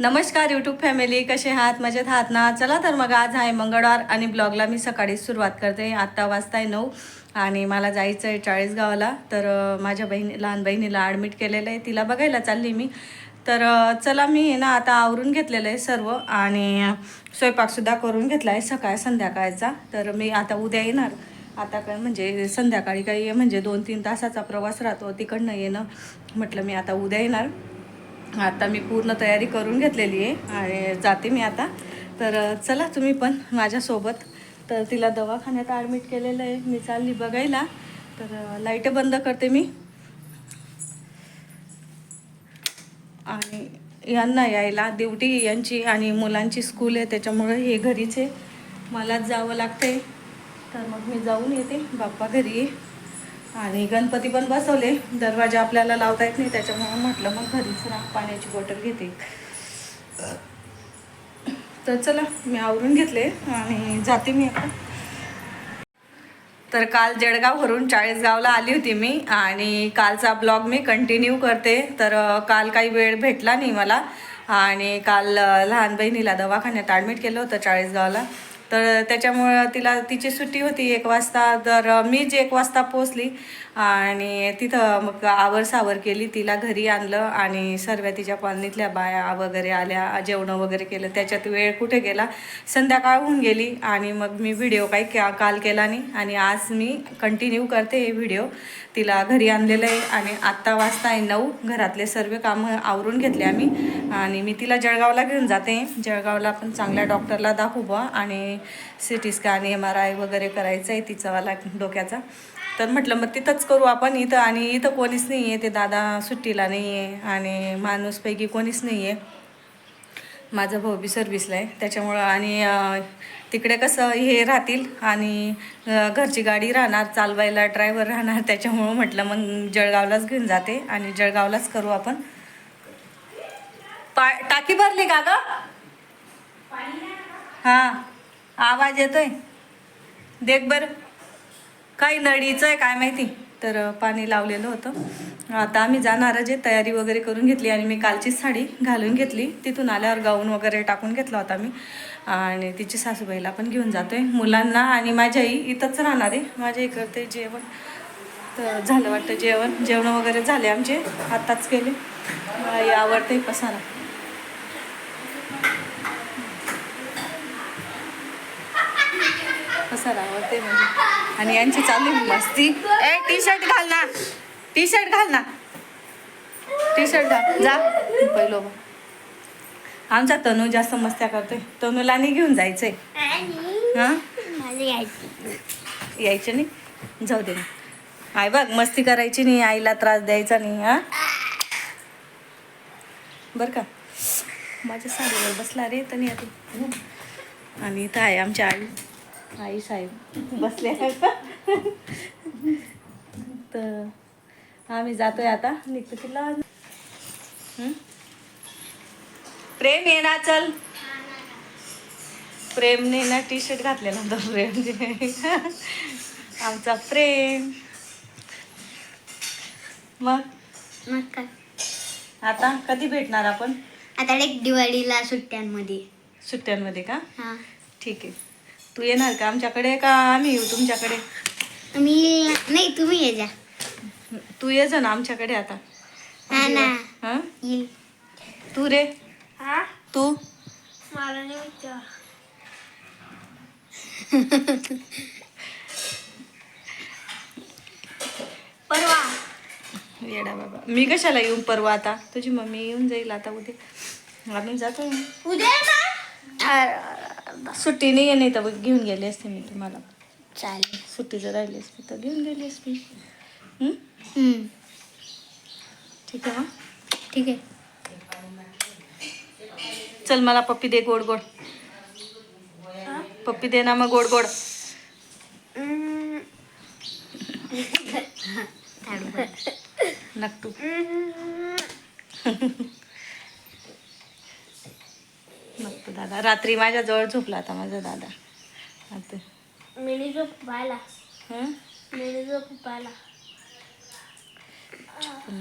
नमस्कार YouTube family कसे आहात? मजेत आहात ना? चला तर मग आज आहे मंगळवार आणि ब्लॉगला मी सकाळी सुरुवात करते. आत्ता वाजताय नऊ आणि मला जायचं आहे चाळीसगावला. तर माझ्या बहिणी लहान बहिणीला ॲडमिट केलेलं आहे. तिला बघायला चालली मी. तर चला मी आहे ना आता आवरून घेतलेलं आहे सर्व आणि स्वयंपाकसुद्धा करून घेतला आहे सकाळ संध्याकाळचा. तर मी आता उद्या येणार. आता काय म्हणजे संध्याकाळी काही म्हणजे दोन तीन तासाचा प्रवास राहतो. तिकडनं येणं म्हटलं मी आता उद्या येणार. आता मी पूर्ण तयारी करून घेतलेली आहे आणि जाते मी आता. तर चला तुम्ही पण माझ्यासोबत. तर तिला दवाखान्यात ॲडमिट केलेलं आहे. मी चालली बघायला. तर लाइट बंद करते मी. आणि यांना यायला ड्युटी यांची आणि मुलांची स्कूल आहे त्याच्यामुळे हे घरीचे मलाच जावं लागते तर मग मी जाऊन येते. बाप्पा घरी आहे. आणि गणपती पण बसवले. दरवाजा आपल्याला लावता येत नाही त्याच्यामुळे म्हटलं मग घरीच राख पाण्याची बॉटल घेते. तर चला मी आवरून घेतले आणि जाते मी आता. तर काल जळगाववरून चाळीसगावला आली होती मी आणि कालचा ब्लॉग मी कंटिन्यू करते. तर काल काही वेळ भेटला नाही मला. आणि काल लहान बहिणीला दवाखान्यात ॲडमिट केलं होतं चाळीसगावला. तर त्याच्यामुळं तिला तिची सुट्टी होती एक वाजता. तर मी जी एक वाजता पोचली आणि तिथं मग आवर सावर केली तिला घरी आणलं आणि सर्व तिच्या कॉलनीतल्या बाया वगैरे आल्या जेवणं वगैरे केलं. त्याच्यात वेळ कुठे गेला? संध्याकाळ होऊन गेली आणि मग मी व्हिडिओ काही का काल केला नाही. आणि आज मी कंटिन्यू करते हे व्हिडिओ. तिला घरी आणलेलं आहे आणि आत्ता वाजता आहे नऊ. घरातले सर्व कामं आवरून घेतले आम्ही. आणि मी तिला जळगावला घेऊन जाते. जळगावला पण चांगल्या डॉक्टरला दाखवू बा आणि C T scan M R I वगैरे करायचं आहे तिचावाला डोक्याचा. तर म्हटलं मग तिथंच करू आपण इथं आणि इथं कोणीच नाही आहे ते दादा सुट्टीला नाही आहे आणि माणूसपैकी कोणीच नाही आहे. माझा भाऊ बी सर्व्हिसला आहे त्याच्यामुळं आणि तिकडे कसं हे राहतील आणि घरची गाडी राहणार चालवायला ड्रायव्हर राहणार त्याच्यामुळं म्हटलं मग जळगावलाच घेऊन जाते आणि जळगावलाच करू आपण. पा टाकी भरली का ग? हां आवाज येतोय. देख बरं. काही नळीचं आहे काय माहिती. तर पाणी लावलेलं होतं. आता आम्ही जाणार जे तयारी वगैरे करून घेतली आणि मी कालचीच साडी घालून घेतली. तिथून आल्यावर गाऊन वगैरे टाकून घेतला होता मी. आणि तिची सासूबाईला पण घेऊन जातोय. मुलांना आणि माझ्या आई इथंच राहणार आहे. माझ्या आई जेवण. तर झालं वाटतं जेवण. जेवण वगैरे झाले आमचे. आत्ताच केले. मला आई आवडते पसारा. पसारा आवडते म्हणजे आणि यांची चालू मस्ती. ए टी शर्ट घाल ना. टी शर्ट घाल ना. टी शर्ट घाल. जा. पहिलो बा. आमचा तनू जास्त मस्त्या करतोय. तनूला नाही घेऊन जायचंय. हां? यायचं नाही? जाऊ दे. आई बघ मस्ती करायची नाही. आईला त्रास द्यायचा नाही हा? बरं का? माझ्या साडीवर बसला रे तनी आता आणि इथं आहे आमच्या आई. आई साहेब बसले तर आम्ही जातोय आता. निघतो तिला? प्रेम ये ना चल. प्रेमने ना टी शर्ट घातलेला होता प्रेम आमचा प्रेम. मग? मग काय? आता कधी भेटणार आपण? आता एक दिवाळीला सुट्ट्यांमध्ये. सुट्ट्यांमध्ये का? हा. ठीक आहे. तू येणार का आमच्याकडे का आम्ही येऊ तुमच्याकडे? मी नाही तुम्ही ये जा. तू ये जा ना आमच्याकडे आता. हा ना. हं? येईल. तू रे. हा? तू? मला नाही विचार परवा. येडा बाबा. मी कशाला येऊन परवा आता? तुझी मम्मी येऊन जाईल आता उद्या. आम्ही जातो उद्या ना? सुट्टी नाही आहे नाही तर घेऊन गेली असते मी तुम्हाला चालेल. सुट्टी जर राहिली असती तर घेऊन गेली असती. हं? हम्म, ठीक आहे मग ठीक आहे. चल मला पप्पी दे गोड गोड. पप्पी दे ना मग गोड गोड. हम्म. नक्टू. दादा. रात्री माझ्याजवळ झोपला आता माझा दादा. आता. मिनी पाहिला. हं? मिनी पाहिला.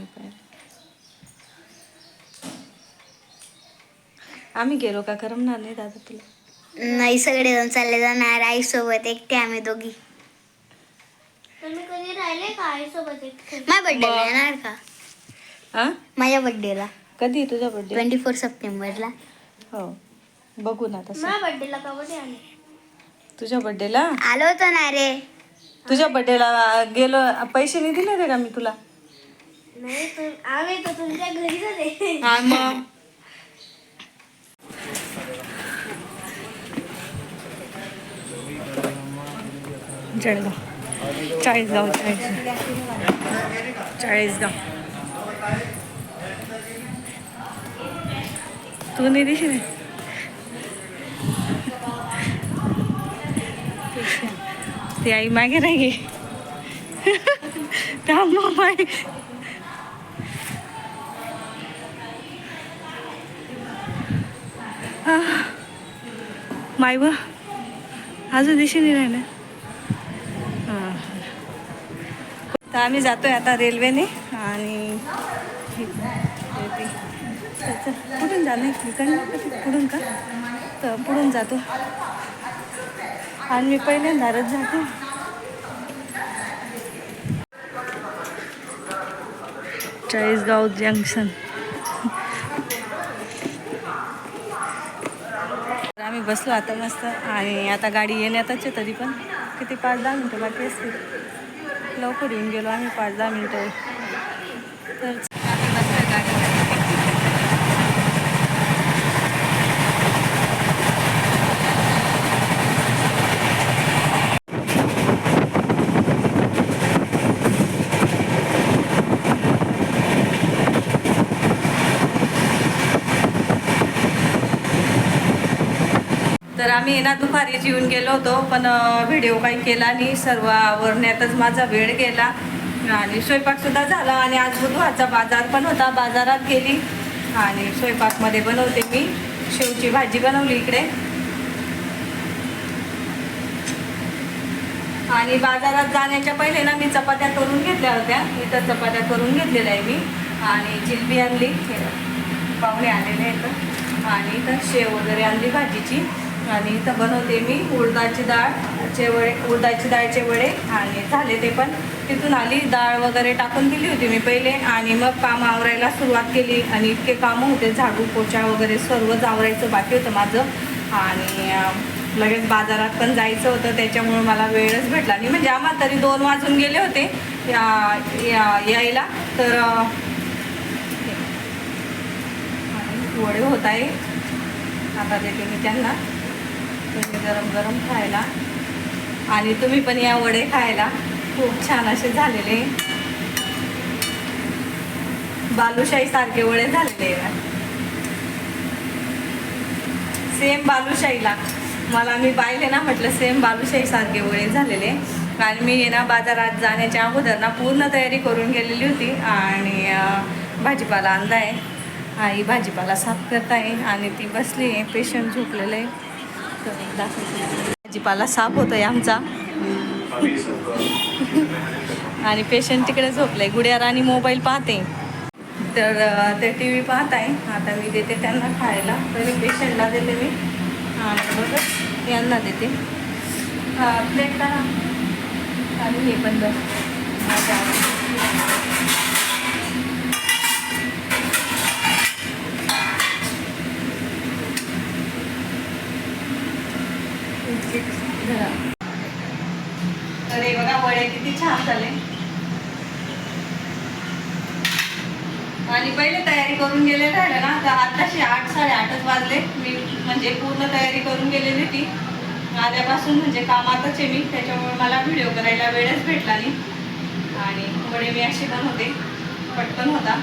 पाहिलं. आम्ही गेलो का? करमणार नाही दादा तुला. नाही सगळेजण चालले जाणार आईसोबत एकटे आम्ही दोघी. तुम्ही कधी राहिले का आईसोबत एकटे? माझ्या बर्थडेला येणार का? हा माझ्या बर्थडेला कधी? तुझा बर्थडे ट्वेंटी फोर सप्टेंबरला. हो. बघू ना तसं. बर्थडेला कबड्डी आली तुझ्या बर्थडेला आलो होतो ना रे. तुझ्या बर्थडेला गेलो पैसे नाही दिले रे का मी तुला? नाही तू आम्ही तर तुमच्या घरी झाले हा मग. जळगाव. चाळीसगाव चाळीस. चाळीसगाव. तू नाही दिशी ती आई मागे नाही गे त्या मामा माय व अजून दिशेने नाही हां. तर आम्ही जातोय आता रेल्वेने आणि हे जाणार कुठून जाणं इकडनं पुढून का? तर पुढून जातो. आणि मी पहिल्यांदाच जातो चाळीसगाव जंक्शन. तर आम्ही बसलो आता मस्त. आणि आता गाडी येण्यातच आहे तरी पण. किती पाच दहा मिनटं बाकी असतील. लवकर येऊन गेलो आम्ही पाच दहा मिनटं. तर आम्ही बसलो गाडी तर आम्ही ना दुपारी जेवून गेलो होतो पण व्हिडिओ काही केला नाही. सर्व आवरण्यातच माझा वेळ गेला. आणि स्वयंपाकसुद्धा झाला आणि आज बुधवारचा बाजार पण होता. बाजारात गेली आणि स्वयंपाकमध्ये बनवते मी. शेवची भाजी बनवली इकडे. आणि बाजारात जाण्याच्या पहिले ना मी चपात्या करून घेतल्या होत्या. इथं चपात्या करून घेतलेल्या आहे मी. आणि जिलबी आणली. पाहुणे आलेले आहेत. आणि इथं शेव वगैरे आणली भाजीची. आणि इथं बनवते मी उडदाची डाळचे वडे उडदाची डाळचे वडे आणि झाले ते पण. तिथून आली डाळ वगैरे टाकून दिली होती मी पहिले आणि मग काम आवरायला सुरुवात केली आणि इतके कामं होते झाडू पोछा वगैरे सर्वच आवरायचं बाकी होतं माझं. आणि लगेच बाजारात पण जायचं होतं त्याच्यामुळे मला वेळच भेटला नाही. म्हणजे आम्हाला तरी दोन वाजून गेले होते या- या- यायला. तर आणि वडे होत आहे. आता देते मी त्यांना. तुम्ही गरम गरम खायला. आणि तुम्ही पण या वडे खायला. खूप छान असे झालेले. बालुशाही सारखे वडे झालेले आहे सेम बालुशाहीला. मला मी पाहिले ना म्हटलं सेम बालुशाही सारखे वडे झालेले. आणि मी ये ना बाजारात जाण्याच्या अगोदर ना पूर्ण तयारी करून गेलेली होती. आणि भाजीपाला आणला आहे आई भाजीपाला साफ करत आहे आणि ती बसली आहे. पेशंट झोपलेलं आहे. तर भाजीपाला साफ होतो आहे आमचा. आणि पेशंट तिकडे झोपलाय गुड्या राणी मोबाईल पाहते. तर ते टी व्ही पाहत आहे आता मी देते त्यांना खायला. तरी पेशंटला देते मी. बरोबर. यांना देते. प्लेट करा आणि हे पण बघ. माझ्या धरा. तर हे बघा वडे किती छान झाले. आणि पहिले तयारी करून गेले राहिले ना तर आताशी आठ साडेआठच वाजले. मी म्हणजे पूर्ण तयारी करून गेलेली ती आल्यापासून म्हणजे कामातच आहे मी त्याच्यामुळे मला व्हिडिओ करायला वेळच भेटला नाही. आणि वडे मी अक्षपण होते पटकन होता.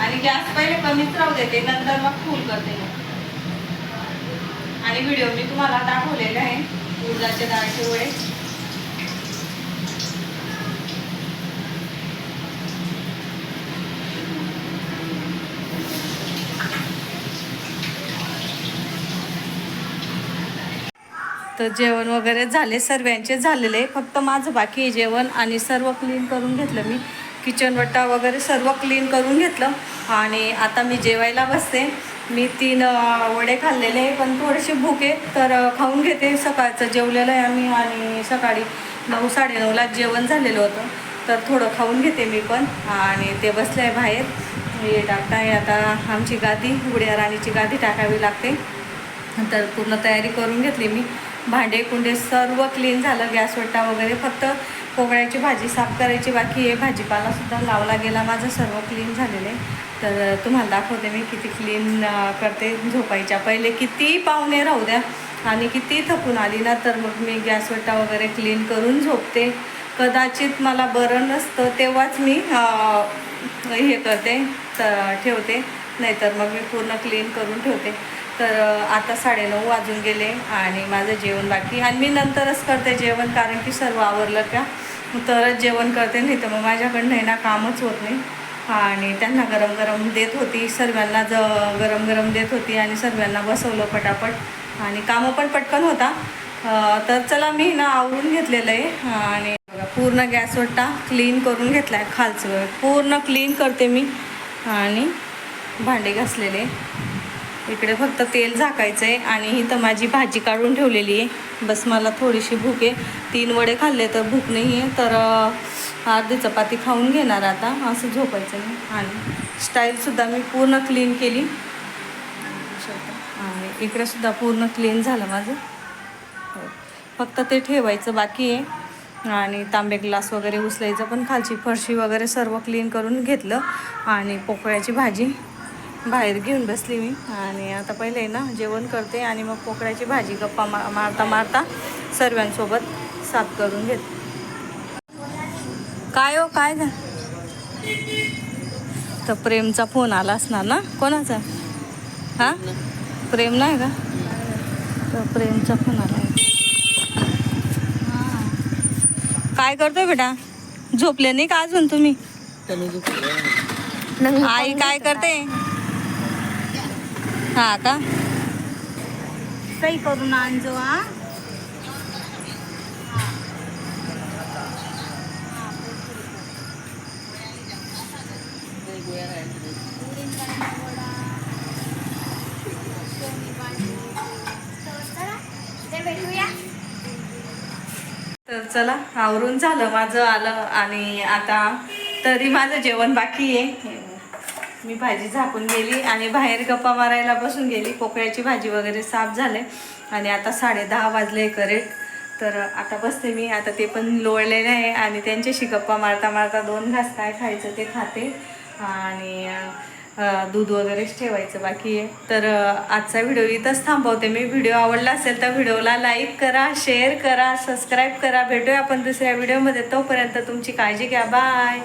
आणि गॅस पहिले कमीच राहू देते नंतर मग फूल करते आणि व्हिडिओ मी तुम्हाला दाखवलेला आहे उडदाचे डाळचे वडे तर जेवण वगैरे झाले सर्वांचे झालेले. फक्त माझं बाकी आहे जेवण आणि सर्व क्लीन करून घेतलं मी. किचन वट्टा वगैरे सर्व क्लीन करून घेतलं. आणि आता मी जेवायला बसते. मी तीन वडे खाल्लेले पण थोडेसे भूक आहे तर खाऊन घेते. सकाळचं जेवलेलं आहे आम्ही आणि सकाळी नऊ साडेनऊला जेवण झालेलं होतं. तर थोडं खाऊन घेते मी पण. आणि ते बसले आहे बाहेर. हे टाकताय आता आमची गादी उड्या राणीची गादी टाकावी लागते. तर पूर्ण तयारी करून घेतली मी. भांडे कुंडे सर्व क्लीन झालं. गॅस वट्टा वगैरे फक्त कोवळ्याची भाजी साफ करायची बाकी आहे भाजीपालासुद्धा लावला गेला. माझं सर्व क्लीन झालेलं. आहे तर तुम्हाला दाखवते मी किती क्लीन करते झोपायच्या. पहिले किती पाहुणे राहू द्या आणि किती थकून आली ना तर मग मी गॅस वगैरे क्लीन करून झोपते. कदाचित मला बरं नसतं तेव्हाच मी हे करते तर ठेवते. नाहीतर मग मी पूर्ण क्लीन करून ठेवते. तर आता आता साडेनऊ वाजून गेले आणि माझं जेवण बाकी आणि मी नंतरच करते जेवण कारण की सर्व आवरलं का? तरच जेवण करते नाही तर मग माझ्याकडनं आहे ना कामच होत नाही. आणि त्यांना गरम गरम देत होती सर्वांना ज गरम गरम देत होती आणि सर्वांना बसवलं पटापट. आणि कामं पण पटकन होता. तर चला मी ना आवरून घेतलेलं आहे. आणि बघा, पूर्ण गॅस वट्टा क्लीन करून घेतला आहे खालचं. पूर्ण क्लीन करते मी. आणि भांडे घासलेले. इकडे फक्त तेल झाकायचं आहे आणि इथं माझी भाजी काढून ठेवलेली आहे. बस मला थोडीशी भूक आहे. तीन वडे खाल्ले तर भूक नाही आहे तर अर्धी चपाती खाऊन घेणार आता. असं झोपायचं नाही. आणि स्टाईलसुद्धा मी पूर्ण क्लीन केली. आणि इकडेसुद्धा पूर्ण क्लीन झालं माझं. हो. फक्त ते ठेवायचं बाकी आहे. आणि तांबे ग्लास वगैरे उचलायचं पण खालची फरशी वगैरे सर्व क्लीन करून घेतलं. आणि पोकळ्याची भाजी बाहेर घेऊन बसली मी. आणि आता पहिले ना जेवण करते आणि मग पोकळ्याची भाजी गप्पा मा मारता मारता सर्वांसोबत साफ करून घेते. काय हो काय झालं? तर प्रेमचा फोन आला असणार ना? कोणाचा? हां? प्रेम नाही का? तर प्रेमचा फोन आला. काय करतोय बेटा? झोपले नाही का अजून तुम्ही? आई काय करते? हा का काही करून आणजो हा. तर चला आवरून झालं माझं आलं आणि आता तरी माझं जेवण बाकी आहे. मी भाजी झाकून गेली आणि बाहेर गप्पा मारायला बसून गेली. पोकळ्याची भाजी वगैरे साफ झाले. आणि आता साडे दहा वाजले करेक्ट तर आता बसते मी. आता ते पण लोळलेले आहे आणि त्यांच्याशी गप्पा मारता मारता दोन घास काय खायचं ते खाते. आणि दूध वगैरेच ठेवायचं बाकी आहे. तर आजचा व्हिडिओ इथंच थांबवते. मी व्हिडिओ आवडला असेल तर व्हिडिओला लाईक करा शेअर करा सबस्क्राईब करा. भेटूया आपण दुसऱ्या व्हिडिओमध्ये. तोपर्यंत तुमची काळजी घ्या. बाय.